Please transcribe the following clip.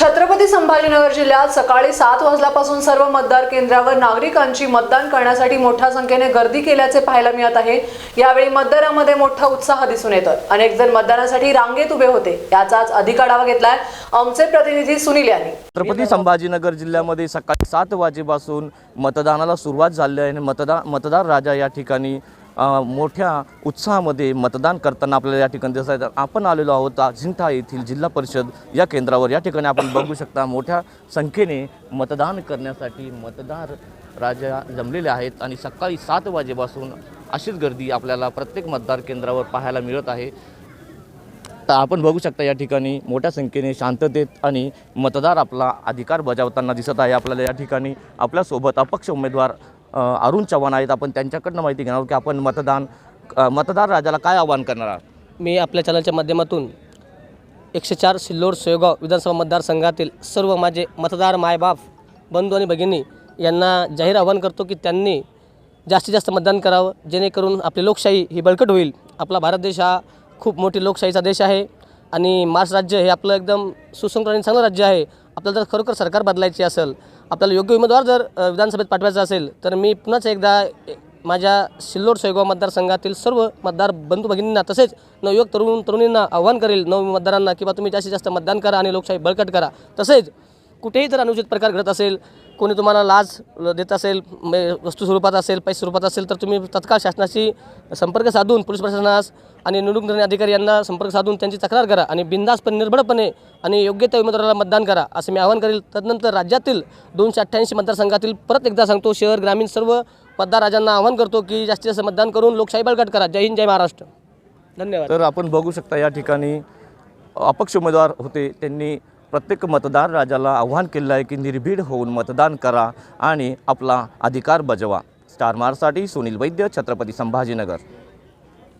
छत्रपती संभाजीनगर जिल्ह्यात सकाळी सात वाजल्यापासून सर्व मतदार केंद्रावर नागरिकांची मतदान करण्यासाठी मोठ्या संख्येने गर्दी केल्याचे पाहायला मिळत आहे. यावेळी मतदारांमध्ये मोठा उत्साह दिसून येतोय. अनेक जण मतदानासाठी रांगेत उभे होते. याचाच अधिक आढावा घेतलाय आमचे प्रतिनिधी सुनील यांनी. छत्रपती संभाजीनगर जिल्ह्यामध्ये सकाळी सात वाजेपासून मतदानाला सुरुवात झाली आहे आणि मतदार मतदार राजा या ठिकाणी मोठ्या उत्साहामध्ये मतदान करताना आपल्याला या ठिकाणी दिसत आहे. आपण आलेलो आहोत अजिंठा येथील जिल्हा परिषद या केंद्रावर. या ठिकाणी आपण बघू शकता मोठ्या संख्येने मतदान करण्यासाठी मतदार राजा जमलेले आहेत. आणि सकाळी सात वाजेपासून अशीच गर्दी आपल्याला प्रत्येक मतदार केंद्रावर पाहायला मिळत आहे. तर आपण बघू शकता या ठिकाणी मोठ्या संख्येने शांततेत आणि मतदार आपला अधिकार बजावताना दिसत आहे. आपल्याला या ठिकाणी आपल्यासोबत अपक्ष उमेदवार अरुण चव्हाण आहेत. आपण त्यांच्याकडनं माहिती घेणार की आपण मतदान मतदार राजाला काय आवाहन करणार आहात? मी आपल्या चॅनलच्या माध्यमातून एकशे चार सिल्लोड सोयगाव विधानसभा मतदारसंघातील सर्व माझे मतदार मायबाप बंधू आणि भगिनी यांना जाहीर आवाहन करतो की त्यांनी जास्तीत जास्त मतदान करावं जेणेकरून आपली लोकशाही ही बळकट होईल. आपला भारत देश हा खूप मोठी लोकशाहीचा देश आहे आणि महाराष्ट्र राज्य हे आपलं एकदम सुसंस्कृत आणि चांगलं राज्य आहे. आपल्याला जर खरोखर सरकार बदलायची असेल आपल्याला योग्य उमेदवार जर विधानसभेत पाठवायचा असेल तर मी पुन्हाच एकदा माझ्या सिल्लोड सोयगाव मतदारसंघातील सर्व मतदार बंधू भगिनींना तसेच नवयुवक तरुण तरुणींना आव्हान करेल नव मतदारांना किंवा तुम्ही जास्तीत जास्त मतदान करा आणि लोकशाही बळकट करा. तसेच कुठेही जर अनुचित प्रकार घडत असेल कोणी तुम्हाला लाच देत असेल वस्तू स्वरूपात असेल पैसे स्वरूपात असेल तर तुम्ही तत्काळ शासनाशी संपर्क साधून पोलीस प्रशासनास आणि निवडणूक निर्णय अधिकारी यांना संपर्क साधून त्यांची तक्रार करा आणि बिंदासपणे निर्भळपणे आणि योग्य त्या उमेदवाराला मतदान करा असं मी आवाहन करेल. तदनंतर राज्यातील दोनशे अठ्ठ्याऐंशी मतदारसंघातील परत एकदा सांगतो शहर ग्रामीण सर्व मतदार राजांना आवाहन करतो की जास्तीत जास्त मतदान करून लोकशाही बळकट करा. जय हिंद जय महाराष्ट्र. धन्यवाद. तर आपण बघू शकता या ठिकाणी अपक्ष उमेदवार होते त्यांनी प्रत्येक मतदार राजाला आव्हान केलं आहे की निर्भीड होऊन मतदान करा आणि आपला अधिकार बजवा. स्टार मारसाठी सुनील वैद्य छत्रपती संभाजीनगर.